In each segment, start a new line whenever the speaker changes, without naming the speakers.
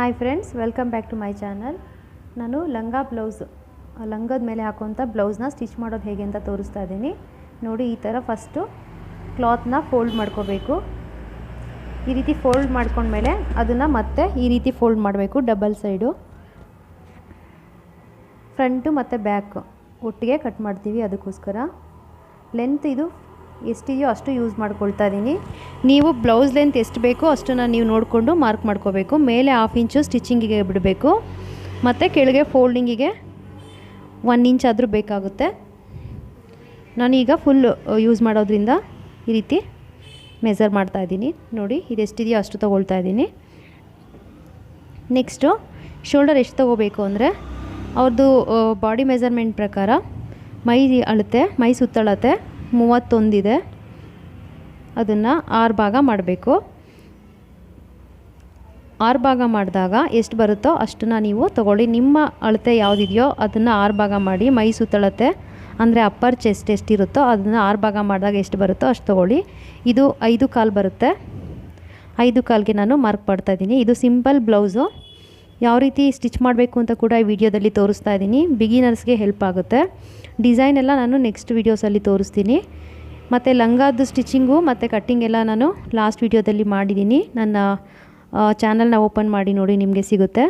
Hi friends welcome back to my channel ನಾನು ಲಂಗ blouse ಲಂಗದ ಮೇಲೆ ಹಾಕೋಂಥ ಬ್ಲೌಸ್ನ ಸ್ಟಿಚ್ ಮಾಡೋದು ಹೇಗೆ ಅಂತ ತೋರಿಸ್ತಾ ಇದ್ದೀನಿ. ನೋಡಿ, ಈ ಥರ ಫಸ್ಟು ಕ್ಲಾತ್ನ ಫೋಲ್ಡ್ ಮಾಡ್ಕೋಬೇಕು. ಈ ರೀತಿ ಫೋಲ್ಡ್ ಮಾಡ್ಕೊಂಡ್ಮೇಲೆ ಅದನ್ನು ಮತ್ತೆ ಈ ರೀತಿ ಫೋಲ್ಡ್ ಮಾಡಬೇಕು ಡಬಲ್ ಸೈಡು ಫ್ರಂಟು ಮತ್ತು ಬ್ಯಾಕ್ ಒಟ್ಟಿಗೆ ಕಟ್ ಮಾಡ್ತೀವಿ ಅದಕ್ಕೋಸ್ಕರ. ಲೆಂತ್ ಇದು ಎಷ್ಟಿದೆಯೋ ಅಷ್ಟು ಯೂಸ್ ಮಾಡ್ಕೊಳ್ತಾ ಇದ್ದೀನಿ ನೀವು ಬ್ಲೌಸ್ ಲೆಂತ್ ಎಷ್ಟು ಬೇಕೋ ಅಷ್ಟನ್ನು ನೀವು ನೋಡಿಕೊಂಡು ಮಾರ್ಕ್ ಮಾಡ್ಕೋಬೇಕು. ಮೇಲೆ ಹಾಫ್ ಇಂಚು ಸ್ಟಿಚಿಂಗಿಗೆ ಬಿಡಬೇಕು. ಮತ್ತು ಕೆಳಗೆ ಫೋಲ್ಡಿಂಗಿಗೆ ಒನ್ ಇಂಚ್ ಆದರೂ ಬೇಕಾಗುತ್ತೆ. ನಾನೀಗ ಫುಲ್ ಯೂಸ್ ಮಾಡೋದ್ರಿಂದ ಈ ರೀತಿ ಮೆಸರ್ ಮಾಡ್ತಾ ಇದ್ದೀನಿ ನೋಡಿ ಇದೆಷ್ಟಿದೆಯೋ ಅಷ್ಟು ತೊಗೊಳ್ತಾ ಇದ್ದೀನಿ ನೆಕ್ಸ್ಟು ಶೋಲ್ಡರ್ ಎಷ್ಟು ತೊಗೋಬೇಕು ಅಂದರೆ ಅವ್ರದ್ದು ಬಾಡಿ ಮೆಸರ್ಮೆಂಟ್ ಪ್ರಕಾರ ಮೈ ಅಳತೆ, ಮೈ ಸುತ್ತಳತೆ ಮೂವತ್ತೊಂದಿದೆ. ಅದನ್ನು ಆರು ಭಾಗ ಮಾಡಬೇಕು. ಆರು ಭಾಗ ಮಾಡಿದಾಗ ಎಷ್ಟು ಬರುತ್ತೋ ಅಷ್ಟನ್ನು ನೀವು ತೊಗೊಳ್ಳಿ. ನಿಮ್ಮ ಅಳತೆ ಯಾವುದಿದೆಯೋ ಅದನ್ನು ಆರು ಭಾಗ ಮಾಡಿ, ಮೈ ಸುತ್ತಳತೆ, ಅಂದರೆ ಅಪ್ಪರ್ ಚೆಸ್ಟ್ ಎಷ್ಟಿರುತ್ತೋ ಅದನ್ನು ಆರು ಭಾಗ ಮಾಡಿದಾಗ ಎಷ್ಟು ಬರುತ್ತೋ ಅಷ್ಟು ತೊಗೊಳ್ಳಿ. ಇದು ಐದು ಕಾಲು ಬರುತ್ತೆ. ಐದು ಕಾಲಿಗೆ ನಾನು ಮಾರ್ಕ್ ಮಾಡ್ತಾ ಇದ್ದೀನಿ. ಇದು ಸಿಂಪಲ್ ಬ್ಲೌಸು. ಯಾವ ರೀತಿ ಸ್ಟಿಚ್ ಮಾಡಬೇಕು ಅಂತ ಕೂಡ ಈ ವಿಡಿಯೋದಲ್ಲಿ ತೋರಿಸ್ತಾ ಇದ್ದೀನಿ. ಬಿಗಿನರ್ಸ್ಗೆ ಹೆಲ್ಪ್ ಆಗುತ್ತೆ. ಡಿಸೈನ್ ಎಲ್ಲ ನಾನು ನೆಕ್ಸ್ಟ್ ವೀಡಿಯೋಸಲ್ಲಿ ತೋರಿಸ್ತೀನಿ. ಮತ್ತು ಲಂಗಾದ್ದು ಸ್ಟಿಚಿಂಗು ಮತ್ತು ಕಟ್ಟಿಂಗ್ ಎಲ್ಲ ನಾನು ಲಾಸ್ಟ್ ವೀಡಿಯೋದಲ್ಲಿ ಮಾಡಿದ್ದೀನಿ. ನನ್ನ ಚಾನಲ್ನ ಓಪನ್ ಮಾಡಿ ನೋಡಿ ನಿಮಗೆ ಸಿಗುತ್ತೆ.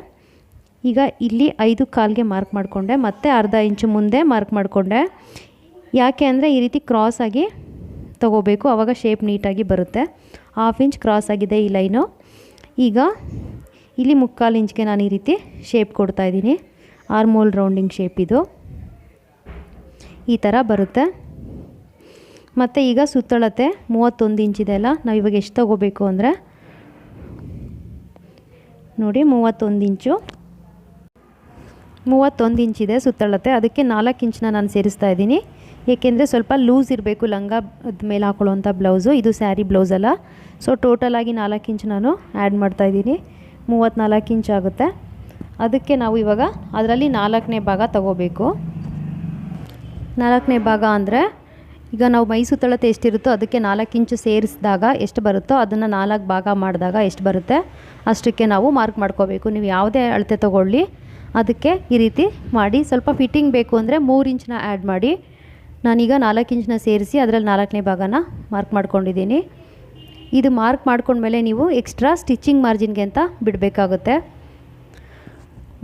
ಈಗ ಇಲ್ಲಿ ಐದು ಕಾಲ್ಗೆ ಮಾರ್ಕ್ ಮಾಡಿಕೊಂಡೆ, ಮತ್ತೆ ಅರ್ಧ ಇಂಚು ಮುಂದೆ ಮಾರ್ಕ್ ಮಾಡಿಕೊಂಡೆ. ಯಾಕೆ ಅಂದರೆ ಈ ರೀತಿ ಕ್ರಾಸ್ ಆಗಿ ತಗೋಬೇಕು ಆವಾಗ ಶೇಪ್ ನೀಟಾಗಿ ಬರುತ್ತೆ. ಹಾಫ್ ಇಂಚ್ ಕ್ರಾಸ್ ಆಗಿದೆ ಈ ಲೈನು. ಈಗ ಇಲ್ಲಿ ಮುಕ್ಕಾಲು ಇಂಚ್ಗೆ ನಾನು ಈ ರೀತಿ ಶೇಪ್ ಕೊಡ್ತಾಯಿದ್ದೀನಿ ಆರ್ಮೋಲ್ ರೌಂಡಿಂಗ್ ಶೇಪ್ ಇದು. ಈ ಥರ ಬರುತ್ತೆ. ಮತ್ತು ಈಗ ಸುತ್ತಳತೆ ಮೂವತ್ತೊಂದು ಇಂಚಿದೆ ಅಲ್ಲ, ನಾವು ಇವಾಗ ಎಷ್ಟು ತೊಗೋಬೇಕು ಅಂದರೆ? ನೋಡಿ, ಮೂವತ್ತೊಂದು ಇಂಚು. ಮೂವತ್ತೊಂದು ಇಂಚಿದೆ ಸುತ್ತಳತೆ, ಅದಕ್ಕೆ ನಾಲ್ಕು ಇಂಚನ್ನ ನಾನು ಸೇರಿಸ್ತಾ ಇದ್ದೀನಿ. ಏಕೆಂದರೆ ಸ್ವಲ್ಪ ಲೂಸ್ ಇರಬೇಕು ಲಂಗ ಮೇಲೆ ಹಾಕೊಳ್ಳುವಂಥ ಬ್ಲೌಸು, ಇದು ಸ್ಯಾರಿ ಬ್ಲೌಸ್ ಅಲ್ಲ. ಸೊ ಟೋಟಲಾಗಿ ನಾಲ್ಕು ಇಂಚ್ ನಾನು ಆ್ಯಡ್ ಮಾಡ್ತಾಯಿದ್ದೀನಿ ಮೂವತ್ತ್ನಾಲ್ಕು ಇಂಚ್ ಆಗುತ್ತೆ. ಅದಕ್ಕೆ ನಾವು ಇವಾಗ ಅದರಲ್ಲಿ ನಾಲ್ಕನೇ ಭಾಗ ತಗೋಬೇಕು. ನಾಲ್ಕನೇ ಭಾಗ ಅಂದರೆ, ಈಗ ನಾವು ಮೈಸೂರು ತಳತೆ ಎಷ್ಟಿರುತ್ತೋ ಅದಕ್ಕೆ ನಾಲ್ಕು ಇಂಚು ಸೇರಿಸಿದಾಗ ಎಷ್ಟು ಬರುತ್ತೋ ಅದನ್ನು ನಾಲ್ಕು ಭಾಗ ಮಾಡಿದಾಗ ಎಷ್ಟು ಬರುತ್ತೆ, ಅಷ್ಟಕ್ಕೆ ನಾವು ಮಾರ್ಕ್ ಮಾಡ್ಕೋಬೇಕು. ನೀವು ಯಾವುದೇ ಅಳತೆ ತೊಗೊಳ್ಳಿ, ಅದಕ್ಕೆ ಈ ರೀತಿ ಮಾಡಿ. ಸ್ವಲ್ಪ ಫಿಟ್ಟಿಂಗ್ ಬೇಕು ಅಂದರೆ ಮೂರು ಇಂಚನ್ನ ಆ್ಯಡ್ ಮಾಡಿ. ನಾನೀಗ ನಾಲ್ಕು ಇಂಚನ್ನ ಸೇರಿಸಿ ಅದರಲ್ಲಿ ನಾಲ್ಕನೇ ಭಾಗನ ಮಾರ್ಕ್ ಮಾಡ್ಕೊಂಡಿದ್ದೀನಿ. ಇದು ಮಾರ್ಕ್ ಮಾಡ್ಕೊಂಡ್ಮೇಲೆ ನೀವು ಎಕ್ಸ್ಟ್ರಾ ಸ್ಟಿಚಿಂಗ್ ಮಾರ್ಜಿನ್ಗೆ ಅಂತ ಬಿಡಬೇಕಾಗುತ್ತೆ.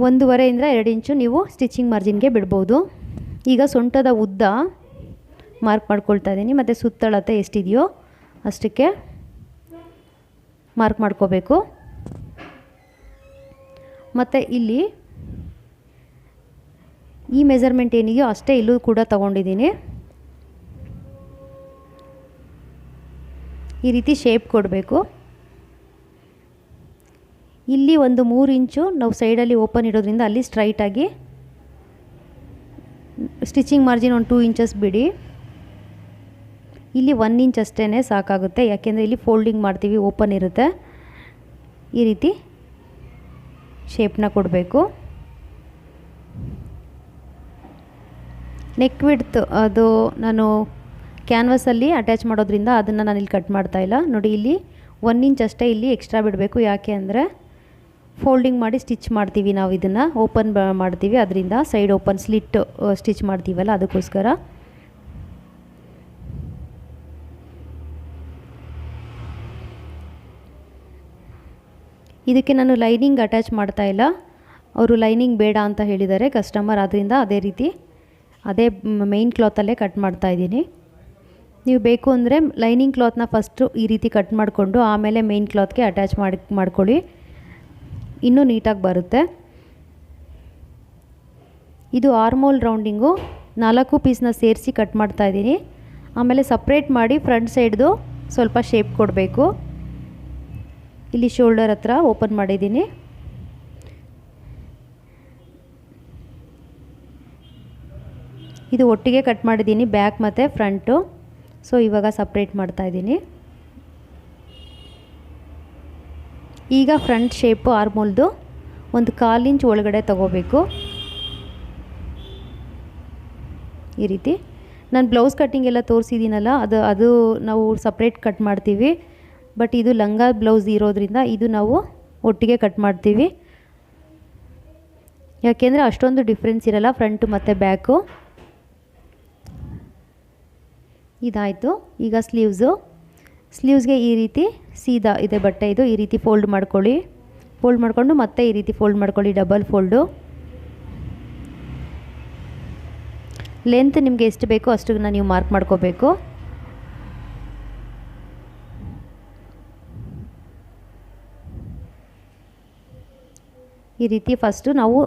ಒಂದೂವರೆಯಿಂದ ಎರಡು ಇಂಚು ನೀವು ಸ್ಟಿಚಿಂಗ್ ಮಾರ್ಜಿನ್ಗೆ ಬಿಡ್ಬೋದು. ಈಗ ಸೊಂಟದ ಉದ್ದ ಮಾರ್ಕ್ ಮಾಡ್ಕೊಳ್ತಾ ಇದ್ದೀನಿ. ಮತ್ತು ಸುತ್ತಳತೆ ಎಷ್ಟಿದೆಯೋ ಅಷ್ಟಕ್ಕೆ ಮಾರ್ಕ್ ಮಾಡ್ಕೋಬೇಕು. ಮತ್ತು ಇಲ್ಲಿ ಈ ಮೆಜರ್ಮೆಂಟ್ ಏನಿದೆಯೋ ಅಷ್ಟೇ ಇಲ್ಲೂ ಕೂಡ ತಗೊಂಡಿದ್ದೀನಿ. ಈ ರೀತಿ ಶೇಪ್ ಕೊಡಬೇಕು. ಇಲ್ಲಿ ಒಂದು ಮೂರು ಇಂಚು ನಾವು ಸೈಡಲ್ಲಿ ಓಪನ್ ಇಡೋದ್ರಿಂದ ಅಲ್ಲಿ ಸ್ಟ್ರೈಟಾಗಿ ಸ್ಟಿಚಿಂಗ್ ಮಾರ್ಜಿನ್ ಒಂದು ಟೂ ಇಂಚಸ್ ಬಿಡಿ. ಇಲ್ಲಿ ಒನ್ ಇಂಚ್ ಅಷ್ಟೇ ಸಾಕಾಗುತ್ತೆ. ಯಾಕೆಂದರೆ ಇಲ್ಲಿ ಫೋಲ್ಡಿಂಗ್ ಮಾಡ್ತೀವಿ, ಓಪನ್ ಇರುತ್ತೆ. ಈ ರೀತಿ ಶೇಪ್ನ ಕೊಡಬೇಕು. ನೆಕ್ ವಿಡ್ತ್ ಅದು ನಾನು ಕ್ಯಾನ್ವಸಲ್ಲಿ ಅಟ್ಯಾಚ್ ಮಾಡೋದ್ರಿಂದ ಅದನ್ನು ನಾನು ಇಲ್ಲಿ ಕಟ್ ಮಾಡ್ತಾಯಿಲ್ಲ ನೋಡಿ ಇಲ್ಲಿ ಒನ್ ಇಂಚ್ ಅಷ್ಟೇ ಇಲ್ಲಿ ಎಕ್ಸ್ಟ್ರಾ ಬಿಡಬೇಕು. ಯಾಕೆ ಅಂದರೆ ಫೋಲ್ಡಿಂಗ್ ಮಾಡಿ ಸ್ಟಿಚ್ ಮಾಡ್ತೀವಿ ನಾವು ಇದನ್ನು. ಓಪನ್ ಮಾಡ್ತೀವಿ. ಅದರಿಂದ ಸೈಡ್ ಓಪನ್ ಸ್ಲಿಟ್ ಸ್ಟಿಚ್ ಮಾಡ್ತೀವಲ್ಲ ಅದಕ್ಕೋಸ್ಕರ. ಇದಕ್ಕೆ ನಾನು ಲೈನಿಂಗ್ ಅಟ್ಯಾಚ್ ಮಾಡ್ತಾ ಇಲ್ಲ. ಅವರು ಲೈನಿಂಗ್ ಬೇಡ ಅಂತ ಹೇಳಿದ್ದಾರೆ ಕಸ್ಟಮರ್. ಅದರಿಂದ ಅದೇ ರೀತಿ ಅದೇ ಮೈನ್ ಕ್ಲಾತಲ್ಲೇ ಕಟ್ ಮಾಡ್ತಾ ಇದ್ದೀನಿ. ನೀವು ಬೇಕು ಅಂದರೆ ಲೈನಿಂಗ್ ಕ್ಲಾತ್ನ ಫಸ್ಟು ಈ ರೀತಿ ಕಟ್ ಮಾಡಿಕೊಂಡು ಆಮೇಲೆ ಮೇಯ್ನ್ ಕ್ಲಾತ್ಗೆ ಅಟ್ಯಾಚ್ ಮಾಡಿ, ಮಾಡ್ಕೊಳ್ಳಿ. ಇನ್ನೂ ನೀಟಾಗಿ ಬರುತ್ತೆ. ಇದು ಆರ್ಮೋಲ್ ರೌಂಡಿಂಗು. ನಾಲ್ಕು ಪೀಸ್ನ ಸೇರಿಸಿ ಕಟ್ ಮಾಡ್ತಾ ಇದ್ದೀನಿ. ಆಮೇಲೆ ಸಪ್ರೇಟ್ ಮಾಡಿ ಫ್ರಂಟ್ ಸೈಡ್ದು ಸ್ವಲ್ಪ ಶೇಪ್ ಕೊಡಬೇಕು. ಇಲ್ಲಿ ಶೋಲ್ಡರ್ ಹತ್ರ ಓಪನ್ ಮಾಡಿದ್ದೀನಿ. ಇದು ಒಟ್ಟಿಗೆ ಕಟ್ ಮಾಡಿದ್ದೀನಿ ಬ್ಯಾಕ್ ಮತ್ತು ಫ್ರಂಟು. ಸೊ, ಇವಾಗ ಸಪ್ರೇಟ್ ಮಾಡ್ತಾ ಇದ್ದೀನಿ ಈಗ ಫ್ರಂಟ್ ಶೇಪು ಆರ್ಮೋಲ್ದು. ಒಂದು ಕಾಲು ಇಂಚ್ ಒಳಗಡೆ ತಗೋಬೇಕು. ಈ ರೀತಿ. ನಾನು ಬ್ಲೌಸ್ ಕಟ್ಟಿಂಗ್ ಎಲ್ಲ ತೋರಿಸಿದ್ದೀನಲ್ಲ ಅದು ಅದು ನಾವು ಸಪ್ರೇಟ್ ಕಟ್ ಮಾಡ್ತೀವಿ. ಬಟ್ ಇದು ಲಂಗ ಬ್ಲೌಸ್ ಇರೋದ್ರಿಂದ ಇದು ನಾವು ಒಟ್ಟಿಗೆ ಕಟ್ ಮಾಡ್ತೀವಿ. ಯಾಕೆಂದರೆ ಅಷ್ಟೊಂದು ಡಿಫ್ರೆನ್ಸ್ ಇರಲ್ಲ ಫ್ರಂಟ್ ಮತ್ತು ಬ್ಯಾಕು ಇದಾಯಿತು. ಈಗ ಸ್ಲೀವ್ಸು ಸ್ಲೀವ್ಸ್ಗೆ ಈ ರೀತಿ ಸೀದಾ ಇದೆ ಬಟ್ಟೆ ಇದು, ಈ ರೀತಿ ಫೋಲ್ಡ್ ಮಾಡ್ಕೊಳ್ಳಿ. ಫೋಲ್ಡ್ ಮಾಡಿಕೊಂಡು ಮತ್ತೆ ಈ ರೀತಿ ಫೋಲ್ಡ್ ಮಾಡ್ಕೊಳ್ಳಿ ಡಬಲ್ ಫೋಲ್ಡು ಲೆಂತ್ ನಿಮಗೆ ಎಷ್ಟು ಬೇಕೋ ಅಷ್ಟನ್ನು ನೀವು ಮಾರ್ಕ್ ಮಾಡ್ಕೋಬೇಕು. ಈ ರೀತಿ ಫಸ್ಟು ನಾವು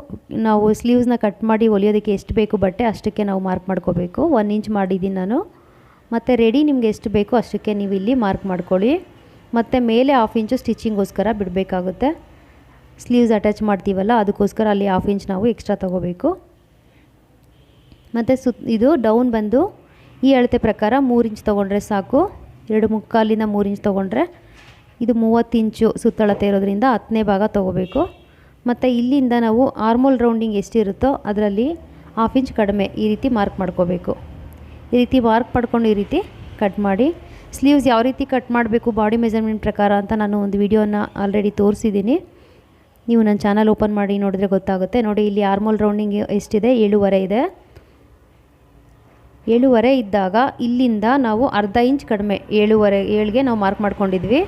ನಾವು ಸ್ಲೀವ್ಸ್ನ ಕಟ್ ಮಾಡಿ ಹೊಲಿಯೋದಕ್ಕೆ ಎಷ್ಟು ಬೇಕು ಬಟ್ಟೆ ಅಷ್ಟಕ್ಕೆ ನಾವು ಮಾರ್ಕ್ ಮಾಡ್ಕೋಬೇಕು. ಒನ್ ಇಂಚ್ ಮಾಡಿದ್ದೀನಿ ನಾನು. ಮತ್ತು ರೆಡಿ ನಿಮಗೆ ಎಷ್ಟು ಬೇಕೋ ಅಷ್ಟಕ್ಕೆ ನೀವು ಇಲ್ಲಿ ಮಾರ್ಕ್ ಮಾಡ್ಕೊಳ್ಳಿ. ಮತ್ತು ಮೇಲೆ ಹಾಫ್ ಇಂಚು ಸ್ಟಿಚಿಂಗೋಸ್ಕರ ಬಿಡಬೇಕಾಗುತ್ತೆ. ಸ್ಲೀವ್ಸ್ ಅಟ್ಯಾಚ್ ಮಾಡ್ತೀವಲ್ಲ, ಅದಕ್ಕೋಸ್ಕರ ಅಲ್ಲಿ ಹಾಫ್ ಇಂಚ್ ನಾವು ಎಕ್ಸ್ಟ್ರಾ ತೊಗೋಬೇಕು. ಮತ್ತು ಸುತ್, ಇದು ಡೌನ್ ಬಂದು ಈ ಅಳತೆ ಪ್ರಕಾರ ಮೂರು ಇಂಚ್ ತೊಗೊಂಡ್ರೆ ಸಾಕು. ಎರಡು ಮುಕ್ಕಾಲಿನ ಮೂರು ಇಂಚ್ ತೊಗೊಂಡ್ರೆ ಇದು ಮೂವತ್ತು ಇಂಚು ಸುತ್ತಳತೆ ಇರೋದರಿಂದ ಹತ್ತನೇ ಭಾಗ ತೊಗೋಬೇಕು. ಮತ್ತು ಇಲ್ಲಿಂದ ನಾವು ಆರ್ಮೋಲ್ ರೌಂಡಿಂಗ್ ಎಷ್ಟಿರುತ್ತೋ ಅದರಲ್ಲಿ ಹಾಫ್ ಇಂಚ್ ಕಡಿಮೆ ಈ ರೀತಿ ಮಾರ್ಕ್ ಮಾಡ್ಕೋಬೇಕು. ಈ ರೀತಿ ಮಾರ್ಕ್ ಮಾಡ್ಕೊಂಡು ಈ ರೀತಿ ಕಟ್ ಮಾಡಿ ಸ್ಲೀವ್ಸ್ ಯಾವ ರೀತಿ ಕಟ್ ಮಾಡಬೇಕು, ಬಾಡಿ ಮೆಜರ್ಮೆಂಟ್ ಪ್ರಕಾರ ಅಂತ ನಾನು ಒಂದು ವಿಡಿಯೋನ ಆಲ್ರೆಡಿ ತೋರಿಸಿದ್ದೀನಿ. ನೀವು ನನ್ನ ಚಾನಲ್ ಓಪನ್ ಮಾಡಿ ನೋಡಿದ್ರೆ ಗೊತ್ತಾಗುತ್ತೆ. ನೋಡಿ, ಇಲ್ಲಿ ಆರ್ಮೋಲ್ ರೌಂಡಿಂಗ್ ಎಷ್ಟಿದೆ? ಏಳುವರೆ ಇದೆ. ಏಳುವರೆ ಇದ್ದಾಗ ಇಲ್ಲಿಂದ ನಾವು ಅರ್ಧ ಇಂಚ್ ಕಡಿಮೆ, ಏಳುವರೆ, ಏಳಿಗೆ ನಾವು ಮಾರ್ಕ್ ಮಾಡ್ಕೊಂಡಿದ್ವಿ.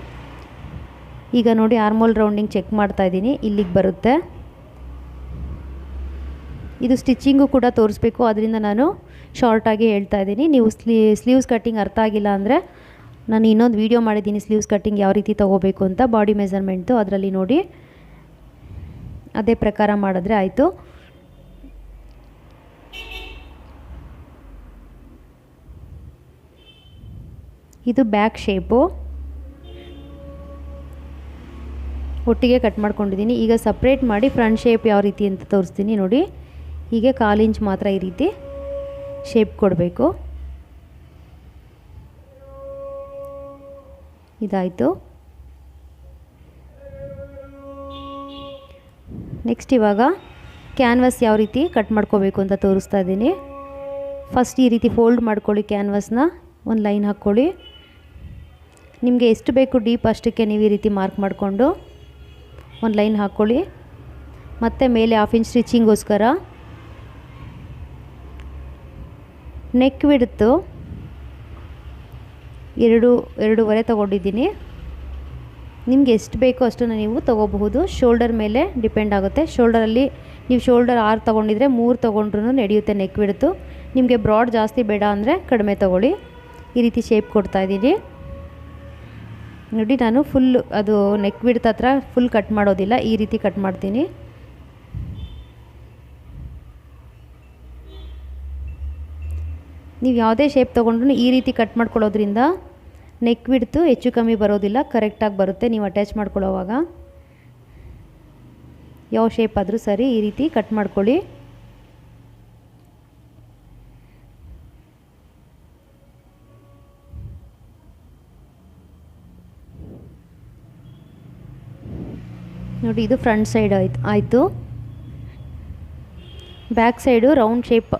ಈಗ ನೋಡಿ ಆರ್ಮೋಲ್ ರೌಂಡಿಂಗ್ ಚೆಕ್ ಮಾಡ್ತಾ ಇದ್ದೀನಿ. ಇಲ್ಲಿಗೆ ಬರುತ್ತೆ. ಇದು ಸ್ಟಿಚ್ಚಿಂಗು ಕೂಡ ತೋರಿಸ್ಬೇಕು. ಅದರಿಂದ ನಾನು ಶಾರ್ಟಾಗಿ ಹೇಳ್ತಾ ಇದ್ದೀನಿ. ನೀವು ಸ್ಲೀ, ಸ್ಲೀವ್ಸ್ ಕಟ್ಟಿಂಗ್ ಅರ್ಥ ಆಗಿಲ್ಲ ಅಂದರೆ ನಾನು ಇನ್ನೊಂದು ವೀಡಿಯೋ ಮಾಡಿದ್ದೀನಿ ಸ್ಲೀವ್ಸ್ ಕಟ್ಟಿಂಗ್ ಯಾವ ರೀತಿ ತೊಗೋಬೇಕು ಅಂತ ಬಾಡಿ ಮೆಸರ್ಮೆಂಟು ಅದರಲ್ಲಿ ನೋಡಿ. ಅದೇ ಪ್ರಕಾರ ಮಾಡಿದ್ರೆ ಆಯಿತು. ಇದು ಬ್ಯಾಕ್ ಶೇಪು ಒಟ್ಟಿಗೆ ಕಟ್ ಮಾಡ್ಕೊಂಡಿದ್ದೀನಿ. ಈಗ ಸಪ್ರೇಟ್ ಮಾಡಿ ಫ್ರಂಟ್ ಶೇಪ್ ಯಾವ ರೀತಿ ಅಂತ ತೋರಿಸ್ತೀನಿ ನೋಡಿ. ಹೀಗೆ ಕಾಲು ಇಂಚ್ ಮಾತ್ರ ಈ ರೀತಿ ಶೇಪ್ ಕೊಡಬೇಕು. ಇದಾಯಿತು. ನೆಕ್ಸ್ಟ್ ಇವಾಗ ಕ್ಯಾನ್ವಸ್ ಯಾವ ರೀತಿ ಕಟ್ ಮಾಡ್ಕೋಬೇಕು ಅಂತ ತೋರಿಸ್ತಾ ಇದ್ದೀನಿ. ಫಸ್ಟ್ ಈ ರೀತಿ ಫೋಲ್ಡ್ ಮಾಡ್ಕೊಳ್ಳಿ ಕ್ಯಾನ್ವಸ್ನ ಒಂದು ಲೈನ್ ಹಾಕ್ಕೊಳ್ಳಿ. ನಿಮಗೆ ಎಷ್ಟು ಬೇಕು ಡೀಪ್ ಅಷ್ಟಕ್ಕೆ ನೀವು ಈ ರೀತಿ ಮಾರ್ಕ್ ಮಾಡಿಕೊಂಡು ಒಂದು ಲೈನ್ ಹಾಕ್ಕೊಳ್ಳಿ. ಮತ್ತು ಮೇಲೆ ಹಾಫ್ ಇಂಚ್ ಸ್ಟಿಚಿಂಗೋಸ್ಕರ ನೆಕ್ ಬಿಡ್ತು ಎರಡು, ಎರಡೂವರೆ ತೊಗೊಂಡಿದ್ದೀನಿ. ನಿಮ್ಗೆ ಎಷ್ಟು ಬೇಕೋ ಅಷ್ಟನ್ನು ನೀವು ತೊಗೋಬಹುದು. ಶೋಲ್ಡರ್ ಮೇಲೆ ಡಿಪೆಂಡ್ ಆಗುತ್ತೆ. ಶೋಲ್ಡರಲ್ಲಿ ನೀವು ಶೋಲ್ಡರ್ ಆರು ತೊಗೊಂಡಿದ್ರೆ ಮೂರು ತೊಗೊಂಡ್ರೂ ನಡೆಯುತ್ತೆ ನೆಕ್ ಬಿಡ್ತು ನಿಮಗೆ ಬ್ರಾಡ್ ಜಾಸ್ತಿ ಬೇಡ ಅಂದರೆ ಕಡಿಮೆ ತೊಗೊಳ್ಳಿ. ಈ ರೀತಿ ಶೇಪ್ ಕೊಡ್ತಾ ಇದ್ದೀನಿ. ನೋಡಿ, ನಾನು ಫುಲ್ ಅದು ನೆಕ್ ಬಿಡ್ತ ಹತ್ರ ಫುಲ್ ಕಟ್ ಮಾಡೋದಿಲ್ಲ. ಈ ರೀತಿ ಕಟ್ ಮಾಡ್ತೀನಿ. ನೀವು ಯಾವುದೇ ಶೇಪ್ ತೊಗೊಂಡ್ರು ಈ ರೀತಿ ಕಟ್ ಮಾಡ್ಕೊಳ್ಳೋದ್ರಿಂದ ನೆಕ್ ಬಿಡ್ತು ಹೆಚ್ಚು ಕಮ್ಮಿ ಬರೋದಿಲ್ಲ ಕರೆಕ್ಟಾಗಿ ಬರುತ್ತೆ, ನೀವು ಅಟ್ಯಾಚ್ ಮಾಡ್ಕೊಳ್ಳೋವಾಗ. ಯಾವ ಶೇಪ್ ಆದರೂ ಸರಿ ಈ ರೀತಿ ಕಟ್ ಮಾಡ್ಕೊಳ್ಳಿ. ನೋಡಿ, ಇದು ಫ್ರಂಟ್ ಸೈಡ್ ಆಯ್ತು, ಆಯಿತು. ಬ್ಯಾಕ್ ಸೈಡು ರೌಂಡ್ ಶೇಪ್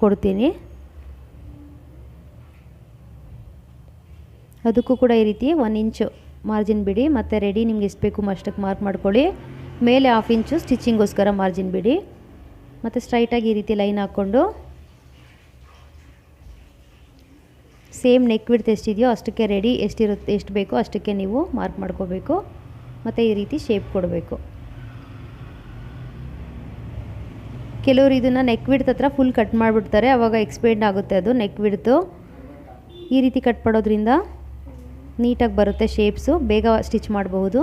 ಕೊಡ್ತೀನಿ. ಅದಕ್ಕೂ ಕೂಡ ಈ ರೀತಿ ಒನ್ ಇಂಚು ಮಾರ್ಜಿನ್ ಬಿಡಿ, ಮತ್ತು ರೆಡಿ ನಿಮ್ಗೆ ಎಷ್ಟು ಬೇಕು ಅಷ್ಟಕ್ಕೆ ಮಾರ್ಕ್ ಮಾಡ್ಕೊಳ್ಳಿ. ಮೇಲೆ ಹಾಫ್ ಇಂಚು ಸ್ಟಿಚಿಂಗೋಸ್ಕರ ಮಾರ್ಜಿನ್ ಬಿಡಿ. ಮತ್ತು ಸ್ಟ್ರೈಟಾಗಿ ಈ ರೀತಿ ಲೈನ್ ಹಾಕ್ಕೊಂಡು. ಸೇಮ್ ನೆಕ್ ಬಿಡ್ತು ಎಷ್ಟಿದೆಯೋ ಅಷ್ಟಕ್ಕೆ ರೆಡಿ ಎಷ್ಟಿರುತ್ತೆ ಎಷ್ಟು ಬೇಕೋ ಅಷ್ಟಕ್ಕೆ ನೀವು ಮಾರ್ಕ್ ಮಾಡ್ಕೋಬೇಕು. ಮತ್ತು ಈ ರೀತಿ ಶೇಪ್ ಕೊಡಬೇಕು. ಕೆಲವರು ಇದನ್ನು ನೆಕ್ ಬಿಡ್ತ ಹತ್ರ ಫುಲ್ ಕಟ್ ಮಾಡಿಬಿಡ್ತಾರೆ ಆವಾಗ ಎಕ್ಸ್ಪೆಂಡ್ ಆಗುತ್ತೆ ಅದು ನೆಕ್ ಬಿಡ್ತು ಈ ರೀತಿ ಕಟ್ ಮಾಡೋದ್ರಿಂದ ನೀಟಾಗಿ ಬರುತ್ತೆ ಶೇಪ್ಸು, ಬೇಗ ಸ್ಟಿಚ್ ಮಾಡಬಹುದು.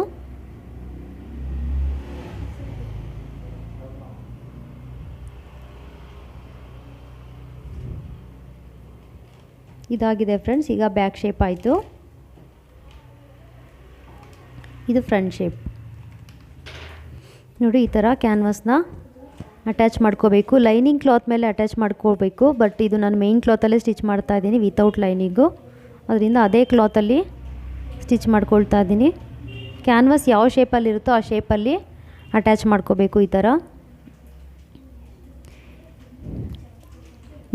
ಇದಾಗಿದೆ ಫ್ರೆಂಡ್ಸ್, ಈಗ ಬ್ಯಾಕ್ ಶೇಪ್ ಆಯಿತು. ಇದು ಫ್ರಂಟ್ ಶೇಪ್. ನೋಡಿ, ಈ ಥರ ಕ್ಯಾನ್ವಾಸ್ನ ಅಟ್ಯಾಚ್ ಮಾಡ್ಕೋಬೇಕು. ಲೈನಿಂಗ್ ಕ್ಲಾತ್ ಮೇಲೆ ಅಟ್ಯಾಚ್ ಮಾಡ್ಕೋಬೇಕು, ಬಟ್ ಇದು ನಾನು ಮೇಯ್ನ್ ಕ್ಲಾತಲ್ಲೇ ಸ್ಟಿಚ್ ಮಾಡ್ತಾ ಇದ್ದೀನಿ ವಿತೌಟ್ ಲೈನಿಂಗು. ಅದರಿಂದ ಅದೇ ಕ್ಲಾತಲ್ಲಿ ಸ್ಟಿಚ್ ಮಾಡ್ಕೊಳ್ತಾ ಇದ್ದೀನಿ. ಕ್ಯಾನ್ವಾಸ್ ಯಾವ ಶೇಪಲ್ಲಿರುತ್ತೋ ಆ ಶೇಪಲ್ಲಿ ಅಟ್ಯಾಚ್ ಮಾಡ್ಕೋಬೇಕು ಈ ಥರ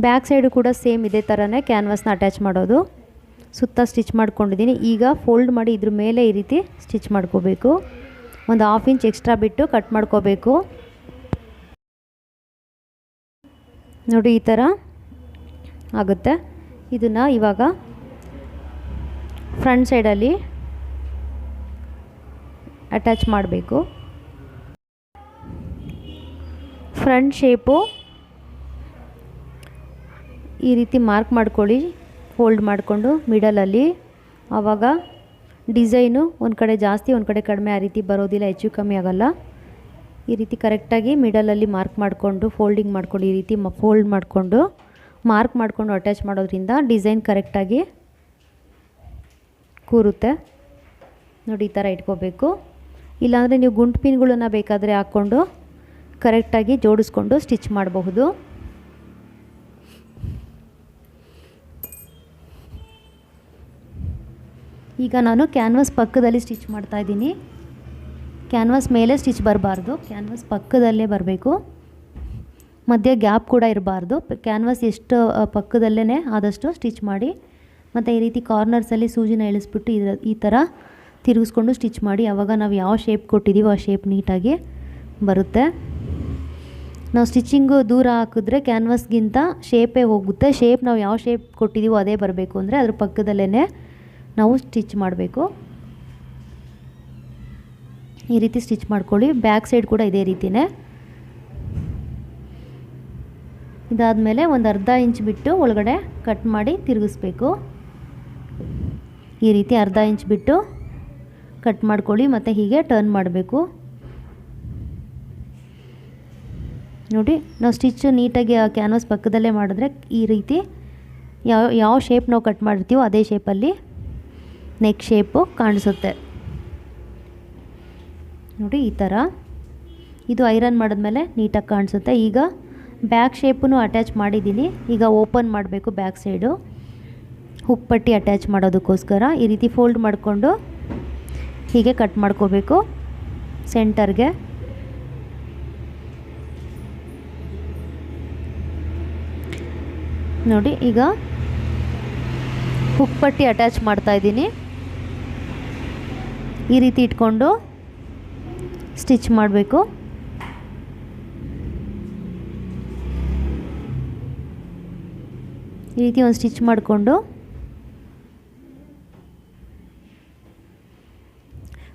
ಬ್ಯಾಕ್ ಸೈಡು ಕೂಡ ಸೇಮ್ ಇದೇ ಥರನೇ ಕ್ಯಾನ್ವಸ್ನ ಅಟ್ಯಾಚ್ ಮಾಡೋದು. ಸುತ್ತ ಸ್ಟಿಚ್ ಮಾಡ್ಕೊಂಡಿದ್ದೀನಿ. ಈಗ ಫೋಲ್ಡ್ ಮಾಡಿ ಇದ್ರ ಮೇಲೆ ಈ ರೀತಿ ಸ್ಟಿಚ್ ಮಾಡ್ಕೋಬೇಕು. ಒಂದು ಹಾಫ್ ಇಂಚ್ ಎಕ್ಸ್ಟ್ರಾ ಬಿಟ್ಟು ಕಟ್ ಮಾಡ್ಕೋಬೇಕು. ನೋಡಿ ಈ ಥರ ಆಗುತ್ತೆ. ಇದನ್ನು ಇವಾಗ ಫ್ರಂಟ್ ಸೈಡಲ್ಲಿ ಅಟ್ಯಾಚ್ ಮಾಡಬೇಕು. ಫ್ರಂಟ್ ಶೇಪು ಈ ರೀತಿ ಮಾರ್ಕ್ ಮಾಡ್ಕೊಳ್ಳಿ ಫೋಲ್ಡ್ ಮಾಡಿಕೊಂಡು ಮಿಡಲಲ್ಲಿ ಆವಾಗ ಡಿಸೈನು ಒಂದು ಕಡೆ ಜಾಸ್ತಿ, ಒಂದು ಕಡೆ ಕಡಿಮೆ ಆ ರೀತಿ ಬರೋದಿಲ್ಲ, ಹೆಚ್ಚು ಕಮ್ಮಿ ಆಗೋಲ್ಲ. ಈ ರೀತಿ ಕರೆಕ್ಟಾಗಿ ಮಿಡಲಲ್ಲಿ ಮಾರ್ಕ್ ಮಾಡಿಕೊಂಡು ಫೋಲ್ಡಿಂಗ್ ಮಾಡ್ಕೊಂಡು ಈ ರೀತಿ ಮ ಫೋಲ್ಡ್ ಮಾಡಿಕೊಂಡು ಮಾರ್ಕ್ ಮಾಡಿಕೊಂಡು ಅಟ್ಯಾಚ್ ಮಾಡೋದ್ರಿಂದ ಡಿಸೈನ್ ಕರೆಕ್ಟಾಗಿ ಕೂರುತ್ತೆ. ನೋಡಿ, ಈ ಥರ ಇಟ್ಕೋಬೇಕು. ಇಲ್ಲಾಂದರೆ ನೀವು ಗುಂಟು ಪಿನ್ಗಳನ್ನು ಬೇಕಾದರೆ ಹಾಕ್ಕೊಂಡು ಕರೆಕ್ಟಾಗಿ ಜೋಡಿಸ್ಕೊಂಡು ಸ್ಟಿಚ್ ಮಾಡಬಹುದು. ಈಗ ನಾನು ಕ್ಯಾನ್ವಾಸ್ ಪಕ್ಕದಲ್ಲಿ ಸ್ಟಿಚ್ ಮಾಡ್ತಾ ಇದ್ದೀನಿ. ಕ್ಯಾನ್ವಾಸ್ ಮೇಲೆ ಸ್ಟಿಚ್ ಬರಬಾರ್ದು. ಕ್ಯಾನ್ವಾಸ್ ಪಕ್ಕದಲ್ಲೇ ಬರಬೇಕು. ಮಧ್ಯೆ ಗ್ಯಾಪ್ ಕೂಡ ಇರಬಾರ್ದು. ಕ್ಯಾನ್ವಾಸ್ ಎಷ್ಟು ಪಕ್ಕದಲ್ಲೇ ಆದಷ್ಟು ಸ್ಟಿಚ್ ಮಾಡಿ ಮತ್ತು ಈ ರೀತಿ ಕಾರ್ನರ್ಸಲ್ಲಿ ಸೂಜಿನ ಇಳಿಸ್ಬಿಟ್ಟು ಇದರ, ಈ ಥರ ತಿರುಗಿಸ್ಕೊಂಡು ಸ್ಟಿಚ್ ಮಾಡಿ ಆವಾಗ ನಾವು ಯಾವ ಶೇಪ್ ಕೊಟ್ಟಿದ್ದೀವೋ ಆ ಶೇಪ್ ನೀಟಾಗಿ ಬರುತ್ತೆ. ನಾವು ಸ್ಟಿಚಿಂಗು ದೂರ ಹಾಕಿದ್ರೆ ಕ್ಯಾನ್ವಸ್ಗಿಂತ ಶೇಪೇ ಹೋಗುತ್ತೆ. ಶೇಪ್ ನಾವು ಯಾವ ಶೇಪ್ ಕೊಟ್ಟಿದ್ದೀವೋ ಅದೇ ಬರಬೇಕು ಅಂದರೆ ಅದ್ರ ಪಕ್ಕದಲ್ಲೇ ನಾವು ಸ್ಟಿಚ್ ಮಾಡಬೇಕು. ಈ ರೀತಿ ಸ್ಟಿಚ್ ಮಾಡ್ಕೊಳ್ಳಿ. ಬ್ಯಾಕ್ ಸೈಡ್ ಕೂಡ ಇದೇ ರೀತಿಯೇ ಇದಾದಮೇಲೆ ಒಂದು ಅರ್ಧ ಇಂಚ್ ಬಿಟ್ಟು ಒಳಗಡೆ ಕಟ್ ಮಾಡಿ ತಿರುಗಿಸ್ಬೇಕು. ಈ ರೀತಿ ಅರ್ಧ ಇಂಚ್ ಬಿಟ್ಟು ಕಟ್ ಮಾಡ್ಕೊಳ್ಳಿ ಮತ್ತು ಹೀಗೆ ಟರ್ನ್ ಮಾಡಬೇಕು. ನೋಡಿ, ನಾವು ಸ್ಟಿಚ್ ನೀಟಾಗಿ ಕ್ಯಾನ್ವಾಸ್ ಪಕ್ಕದಲ್ಲೇ ಮಾಡಿದ್ರೆ ಈ ರೀತಿ ಯಾವ ಯಾವ ಶೇಪ್ ನಾವು ಕಟ್ ಮಾಡಿರ್ತೀವೋ ಅದೇ ಶೇಪಲ್ಲಿ ನೆಕ್ ಶೇಪು ಕಾಣಿಸುತ್ತೆ. ನೋಡಿ, ಈ ಥರ ಇದು ಐರನ್ ಮಾಡಿದ್ಮೇಲೆ ನೀಟಾಗಿ ಕಾಣಿಸುತ್ತೆ. ಈಗ ಬ್ಯಾಕ್ ಶೇಪನ್ನು ಅಟ್ಯಾಚ್ ಮಾಡಿದ್ದೀನಿ. ಈಗ ಓಪನ್ ಮಾಡಬೇಕು ಬ್ಯಾಕ್ ಸೈಡು ಹುಕ್ ಪಟ್ಟಿ ಅಟ್ಯಾಚ್ ಮಾಡೋದಕ್ಕೋಸ್ಕರ ಈ ರೀತಿ ಫೋಲ್ಡ್ ಮಾಡಿಕೊಂಡು ಹೀಗೆ ಕಟ್ ಮಾಡ್ಕೋಬೇಕು ಸೆಂಟರ್ಗೆ ನೋಡಿ, ಈಗ ಹುಕ್ ಪಟ್ಟಿ ಅಟ್ಯಾಚ್ ಮಾಡ್ತಾ ಇದ್ದೀನಿ. ಈ ರೀತಿ ಇಟ್ಕೊಂಡು ಸ್ಟಿಚ್ ಮಾಡಬೇಕು. ಈ ರೀತಿ ಒಂದು ಸ್ಟಿಚ್ ಮಾಡಿಕೊಂಡು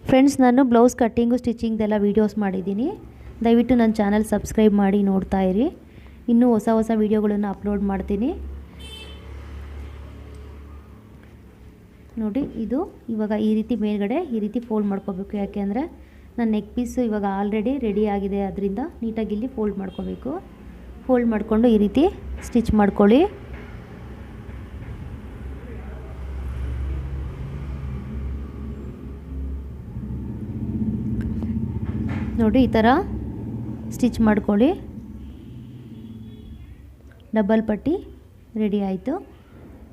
ಫ್ರೆಂಡ್ಸ್ ನಾನು ಬ್ಲೌಸ್ ಕಟ್ಟಿಂಗು ಸ್ಟಿಚಿಂಗ್ದೆಲ್ಲ ವೀಡಿಯೋಸ್ ಮಾಡಿದ್ದೀನಿ. ದಯವಿಟ್ಟು ನನ್ನ ಚಾನಲ್ ಸಬ್ಸ್ಕ್ರೈಬ್ ಮಾಡಿ ನೋಡ್ತಾ ಇರಿ. ಇನ್ನೂ ಹೊಸ ಹೊಸ ವೀಡಿಯೋಗಳನ್ನು ಅಪ್ಲೋಡ್ ಮಾಡ್ತೀನಿ. ನೋಡಿ, ಇದು ಇವಾಗ ಈ ರೀತಿ ಮೇಲ್ಗಡೆ ಈ ರೀತಿ ಫೋಲ್ಡ್ ಮಾಡ್ಕೋಬೇಕು. ಯಾಕೆಂದರೆ ನನ್ನ ನೆಕ್ ಪೀಸು ಇವಾಗ ಆಲ್ರೆಡಿ ರೆಡಿ ಆಗಿದೆ. ಅದರಿಂದ ನೀಟಾಗಿ ಇಲ್ಲಿ ಫೋಲ್ಡ್ ಮಾಡ್ಕೋಬೇಕು. ಫೋಲ್ಡ್ ಮಾಡಿಕೊಂಡು ಈ ರೀತಿ ಸ್ಟಿಚ್ ಮಾಡ್ಕೊಳ್ಳಿ. ನೋಡಿ, ಈ ಥರ ಸ್ಟಿಚ್ ಮಾಡ್ಕೊಳ್ಳಿ. ಡಬಲ್ ಪಟ್ಟಿ ರೆಡಿ ಆಯಿತು.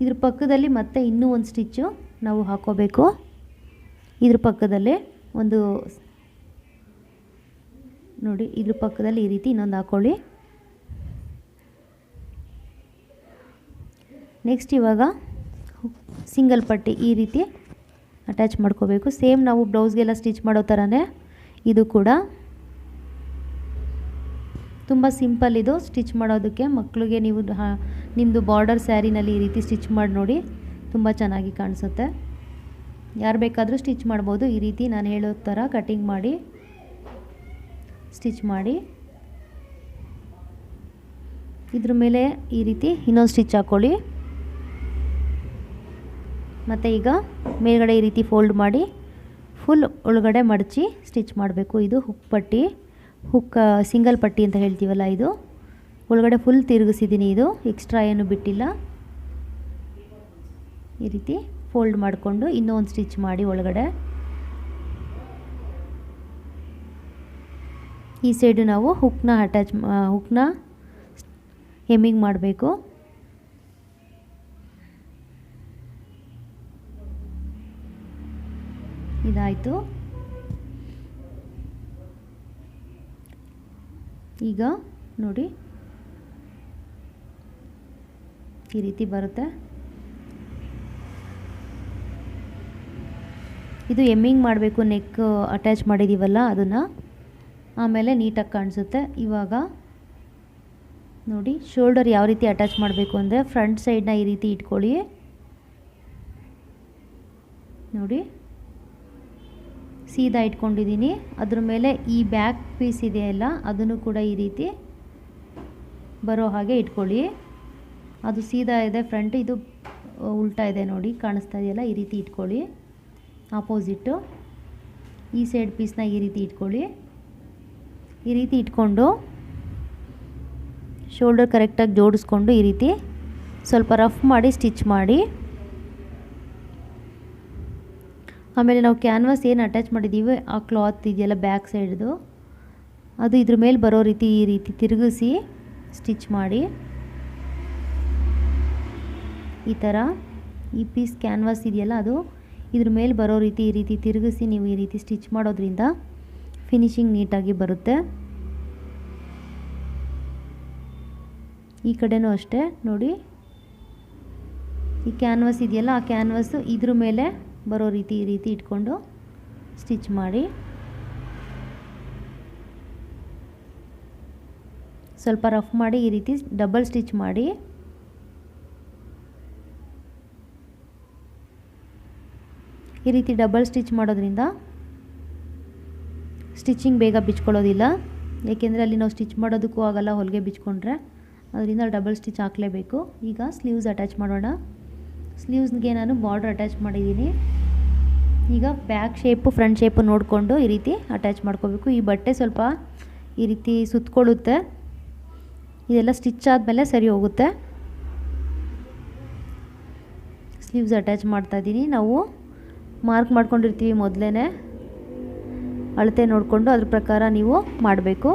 ಇದ್ರ ಪಕ್ಕದಲ್ಲಿ ಮತ್ತೆ ಇನ್ನೂ ಒಂದು ಸ್ಟಿಚ್ಚು ನಾವು ಹಾಕೋಬೇಕು. ಇದ್ರ ಪಕ್ಕದಲ್ಲಿ ಒಂದು ನೋಡಿ, ಇದ್ರ ಪಕ್ಕದಲ್ಲಿ ಈ ರೀತಿ ಇನ್ನೊಂದು ಹಾಕ್ಕೊಳ್ಳಿ ನೆಕ್ಸ್ಟ್ ಇವಾಗ ಸಿಂಗಲ್ ಪಟ್ಟಿ ಈ ರೀತಿ ಅಟ್ಯಾಚ್ ಮಾಡ್ಕೋಬೇಕು. ಸೇಮ್ ನಾವು ಬ್ಲೌಸ್ಗೆಲ್ಲ ಸ್ಟಿಚ್ ಮಾಡೋ ಥರನೇ ಇದು ಕೂಡ ತುಂಬ ಸಿಂಪಲ್ ಇದು. ಸ್ಟಿಚ್ ಮಾಡೋದಕ್ಕೆ ಮಕ್ಕಳಿಗೆ ನೀವು ನಿಮ್ಮದು ಬಾರ್ಡರ್ ಸ್ಯಾರಿನಲ್ಲಿ ಈ ರೀತಿ ಸ್ಟಿಚ್ ಮಾಡಿ ನೋಡಿ, ತುಂಬ ಚೆನ್ನಾಗಿ ಕಾಣಿಸುತ್ತೆ. ಯಾರು ಬೇಕಾದರೂ ಸ್ಟಿಚ್ ಮಾಡ್ಬೋದು. ಈ ರೀತಿ ನಾನು ಹೇಳೋ ಥರ ಕಟಿಂಗ್ ಮಾಡಿ ಸ್ಟಿಚ್ ಮಾಡಿ. ಇದ್ರ ಮೇಲೆ ಈ ರೀತಿ ಇನ್ನೊಂದು ಸ್ಟಿಚ್ ಹಾಕ್ಕೊಳ್ಳಿ ಮತ್ತು ಈಗ ಮೇಲ್ಗಡೆ ಈ ರೀತಿ ಫೋಲ್ಡ್ ಮಾಡಿ. ಫುಲ್ ಒಳಗಡೆ ಮಡಚಿ ಸ್ಟಿಚ್ ಮಾಡಬೇಕು. ಇದು ಹುಕ್ ಪಟ್ಟಿ. ಹುಕ್ ಸಿಂಗಲ್ ಪಟ್ಟಿ ಅಂತ ಹೇಳ್ತೀವಲ್ಲ ಇದು. ಒಳಗಡೆ ಫುಲ್ ತಿರುಗಿಸಿದ್ದೀನಿ ಇದು. ಎಕ್ಸ್ಟ್ರಾ ಏನು ಬಿಟ್ಟಿಲ್ಲ. ಈ ರೀತಿ ಫೋಲ್ಡ್ ಮಾಡಿಕೊಂಡು ಇನ್ನೂ ಒಂದು ಸ್ಟಿಚ್ ಮಾಡಿ ಒಳಗಡೆ. ಈ ಸೈಡು ನಾವು ಹುಕ್ನ ಅಟ್ಯಾಚ್ ಹುಕ್ನ ಹೆಮ್ಮಿಂಗ್ ಮಾಡಬೇಕು. ಇದಾಯಿತು. ಈಗ ನೋಡಿ. ಈ ರೀತಿ ಬರುತ್ತೆ. ಇದು ಎಮ್ಮಿಂಗ್ ಮಾಡಬೇಕು, ನೆಕ್ ಅಟ್ಯಾಚ್ ಮಾಡಿದ್ದೀವಲ್ಲ ಅದನ್ನು. ಆಮೇಲೆ ನೀಟಾಗಿ ಕಾಣಿಸುತ್ತೆ. ಇವಾಗ ನೋಡಿ, ಶೋಲ್ಡರ್ ಯಾವ ರೀತಿ ಅಟ್ಯಾಚ್ ಮಾಡಬೇಕು ಅಂದರೆ ಫ್ರಂಟ್ ಸೈಡ್ನ ಈ ರೀತಿ ಇಟ್ಕೊಳ್ಳಿ. ನೋಡಿ. ಸೀದಾ ಇಟ್ಕೊಂಡಿದ್ದೀನಿ. ಅದ್ರ ಮೇಲೆ ಈ ಬ್ಯಾಕ್ ಪೀಸ್ ಇದೆಯಲ್ಲ ಅದನ್ನು ಕೂಡ ಈ ರೀತಿ ಬರೋ ಹಾಗೆ ಇಟ್ಕೊಳ್ಳಿ. ಅದು ಸೀದಾ ಇದೆ ಫ್ರಂಟ್ ಇದು ಉಲ್ಟಾ ಇದೆ ನೋಡಿ, ಕಾಣಿಸ್ತಾ ಇದೆಯಲ್ಲ, ಈ ರೀತಿ ಇಟ್ಕೊಳ್ಳಿ. ಆಪೋಸಿಟ್ಟು ಈ ಸೈಡ್ ಪೀಸ್ನ ಈ ರೀತಿ ಇಟ್ಕೊಳ್ಳಿ. ಈ ರೀತಿ ಇಟ್ಕೊಂಡು ಶೋಲ್ಡರ್ ಕರೆಕ್ಟಾಗಿ ಜೋಡಿಸ್ಕೊಂಡು ಈ ರೀತಿ ಸ್ವಲ್ಪ ರಫ್ ಮಾಡಿ ಸ್ಟಿಚ್ ಮಾಡಿ. ಆಮೇಲೆ ನಾವು ಕ್ಯಾನ್ವಾಸ್ ಏನು ಅಟ್ಯಾಚ್ ಮಾಡಿದ್ದೀವಿ ಆ ಕ್ಲಾತ್ ಇದೆಯಲ್ಲ ಬ್ಯಾಕ್ ಸೈಡ್ದು ಅದು ಇದ್ರ ಮೇಲೆ ಬರೋ ರೀತಿ ಈ ರೀತಿ ತಿರುಗಿಸಿ ಸ್ಟಿಚ್ ಮಾಡಿ. ಈ ಥರ ಈ ಪೀಸ್ ಕ್ಯಾನ್ವಾಸ್ ಇದೆಯಲ್ಲ ಅದು ಇದ್ರ ಮೇಲೆ ಬರೋ ರೀತಿ ಈ ರೀತಿ ತಿರುಗಿಸಿ ನೀವು ಈ ರೀತಿ ಸ್ಟಿಚ್ ಮಾಡೋದ್ರಿಂದ ಫಿನಿಶಿಂಗ್ ನೀಟಾಗಿ ಬರುತ್ತೆ. ಈ ಕಡೆನೂ ಅಷ್ಟೇ, ನೋಡಿ. ಈ ಕ್ಯಾನ್ವಾಸ್ ಇದೆಯಲ್ಲ, ಆ ಕ್ಯಾನ್ವಾಸು ಇದ್ರ ಮೇಲೆ ಬರೋ ರೀತಿ ಈ ರೀತಿ ಇಟ್ಕೊಂಡು ಸ್ಟಿಚ್ ಮಾಡಿ. ಸ್ವಲ್ಪ ರಫ್ ಮಾಡಿ ಈ ರೀತಿ ಡಬಲ್ ಸ್ಟಿಚ್ ಮಾಡಿ. ಈ ರೀತಿ ಡಬಲ್ ಸ್ಟಿಚ್ ಮಾಡೋದ್ರಿಂದ ಸ್ಟಿಚಿಂಗ್ ಬೇಗ ಬಿಚ್ಕೊಳ್ಳೋದಿಲ್ಲ. ಏಕೆಂದರೆ ಅಲ್ಲಿ ನಾವು ಸ್ಟಿಚ್ ಮಾಡೋದಕ್ಕೂ ಆಗಲ್ಲ, ಹೊಲಿಗೆ ಬಿಚ್ಕೊಂಡ್ರೆ. ಅದರಿಂದ ಡಬಲ್ ಸ್ಟಿಚ್ ಹಾಕಲೇಬೇಕು. ಈಗ ಸ್ಲೀವ್ಸ್ ಅಟ್ಯಾಚ್ ಮಾಡೋಣ. ಸ್ಲೀವ್ಸ್ಗೆ ನಾನು ಬಾರ್ಡ್ರ್ ಅಟ್ಯಾಚ್ ಮಾಡಿದ್ದೀನಿ. ಈಗ ಬ್ಯಾಕ್ ಶೇಪು ಫ್ರಂಟ್ ಶೇಪು ನೋಡಿಕೊಂಡು ಈ ರೀತಿ ಅಟ್ಯಾಚ್ ಮಾಡ್ಕೋಬೇಕು. ಈ ಬಟ್ಟೆ ಸ್ವಲ್ಪ ಈ ರೀತಿ ಸುತ್ತಕೊಳ್ಳುತ್ತೆ ಇದೆಲ್ಲ ಸ್ಟಿಚ್ ಆದಮೇಲೆ ಸರಿ ಹೋಗುತ್ತೆ. ಸ್ಲೀವ್ಸ್ ಅಟ್ಯಾಚ್ ಮಾಡ್ತಾ ಇದ್ದೀನಿ. ನಾವು ಮಾರ್ಕ್ ಮಾಡ್ಕೊಂಡಿರ್ತೀವಿ ಮೊದಲೇ ಅಳತೆ ನೋಡಿಕೊಂಡು ಅದ್ರ ಪ್ರಕಾರ ನೀವು ಮಾಡಬೇಕು.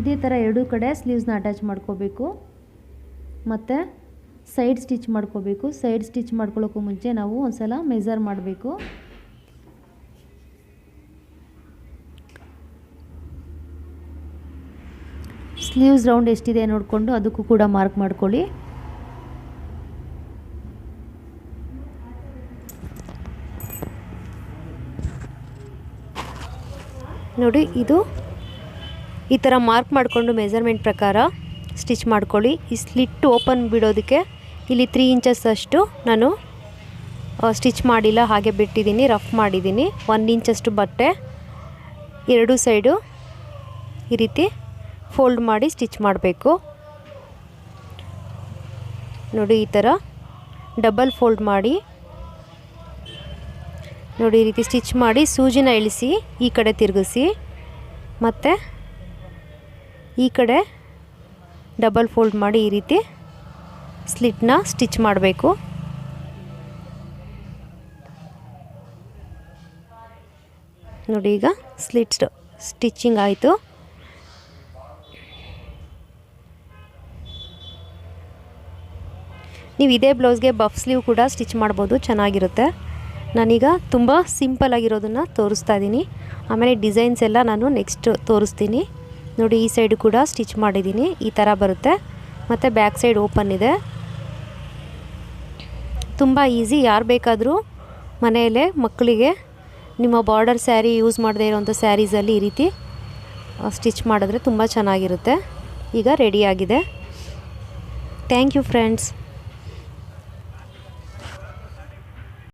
ಇದೇ ಥರ ಎರಡೂ ಕಡೆ ಸ್ಲೀವ್ಸ್ನ ಅಟ್ಯಾಚ್ ಮಾಡ್ಕೋಬೇಕು. ಮತ್ತು ಸೈಡ್ ಸ್ಟಿಚ್ ಮಾಡ್ಕೋಬೇಕು. ಸೈಡ್ ಸ್ಟಿಚ್ ಮಾಡ್ಕೊಳ್ಳೋಕ್ಕೂ ಮುಂಚೆ ನಾವು ಒಂದ್ಸಲ ಮಾಡಬೇಕು. ಸ್ಲೀವ್ಸ್ ರೌಂಡ್ ಎಷ್ಟಿದೆ ನೋಡಿಕೊಂಡು ಅದಕ್ಕೂ ಕೂಡ ಮಾರ್ಕ್ ಮಾಡ್ಕೊಳ್ಳಿ. ನೋಡಿ ಇದು ಈ ಥರ ಮಾರ್ಕ್ ಮಾಡಿಕೊಂಡು ಮೆಜರ್ಮೆಂಟ್ ಪ್ರಕಾರ ಸ್ಟಿಚ್ ಮಾಡ್ಕೊಳ್ಳಿ. ಈ ಸ್ಲಿಟ್ ಓಪನ್ ಬಿಡೋದಕ್ಕೆ ಇಲ್ಲಿ ತ್ರೀ ಇಂಚಸ್ ಅಷ್ಟು ನಾನು ಸ್ಟಿಚ್ ಮಾಡಿಲ್ಲ, ಹಾಗೆ ಬಿಟ್ಟಿದ್ದೀನಿ ರಫ್ ಮಾಡಿದ್ದೀನಿ. ಒನ್ ಇಂಚಷ್ಟು ಬಟ್ಟೆ, ಎರಡು ಸೈಡು ಈ ರೀತಿ ಫೋಲ್ಡ್ ಮಾಡಿ ಸ್ಟಿಚ್ ಮಾಡಬೇಕು. ನೋಡಿ, ಈ ಥರ ಡಬಲ್ ಫೋಲ್ಡ್ ಮಾಡಿ, ನೋಡಿ, ಈ ರೀತಿ ಸ್ಟಿಚ್ ಮಾಡಿ ಸೂಜಿನ ಇಳಿಸಿ, ಈ ಕಡೆ ತಿರುಗಿಸಿ, ಮತ್ತು ಈ ಕಡೆ ಡಬಲ್ ಫೋಲ್ಡ್ ಮಾಡಿ ಈ ರೀತಿ ಸ್ಲಿಟ್ನ ಸ್ಟಿಚ್ ಮಾಡಬೇಕು. ನೋಡಿ ಈಗ ಸ್ಲಿಟ್ ಸ್ಟಿಚಿಂಗ್ ಆಯಿತು. ನೀವು ಇದೇ ಬ್ಲೌಸ್ಗೆ ಬಫ್ ಸ್ಲೀವ್ ಕೂಡ ಸ್ಟಿಚ್ ಮಾಡ್ಬೋದು, ಚೆನ್ನಾಗಿರುತ್ತೆ. ನಾನೀಗ ತುಂಬ ಸಿಂಪಲ್ ಆಗಿರೋದನ್ನು ತೋರಿಸ್ತಾ ಇದ್ದೀನಿ ಆಮೇಲೆ ಡಿಸೈನ್ಸ್ ಎಲ್ಲ ನಾನು ನೆಕ್ಸ್ಟ್ ತೋರಿಸ್ತೀನಿ. ನೋಡಿ, ಈ ಸೈಡು ಕೂಡ ಸ್ಟಿಚ್ ಮಾಡಿದ್ದೀನಿ. ಈ ಥರ ಬರುತ್ತೆ. ಮತ್ತು ಬ್ಯಾಕ್ ಸೈಡ್ ಓಪನ್ ಇದೆ. ತುಂಬ ಈಸಿ ಯಾರು ಬೇಕಾದರೂ ಮನೆಯಲ್ಲೇ ಮಕ್ಕಳಿಗೆ ನಿಮ್ಮ ಬಾರ್ಡರ್ ಸ್ಯಾರಿ ಯೂಸ್ ಮಾಡದೇ ಇರೋವಂಥ ಸ್ಯಾರೀಸಲ್ಲಿ ಈ ರೀತಿ ಸ್ಟಿಚ್ ಮಾಡಿದ್ರೆ ತುಂಬ ಚೆನ್ನಾಗಿರುತ್ತೆ. ಈಗ ರೆಡಿಯಾಗಿದೆ ಥ್ಯಾಂಕ್ ಯು ಫ್ರೆಂಡ್ಸ್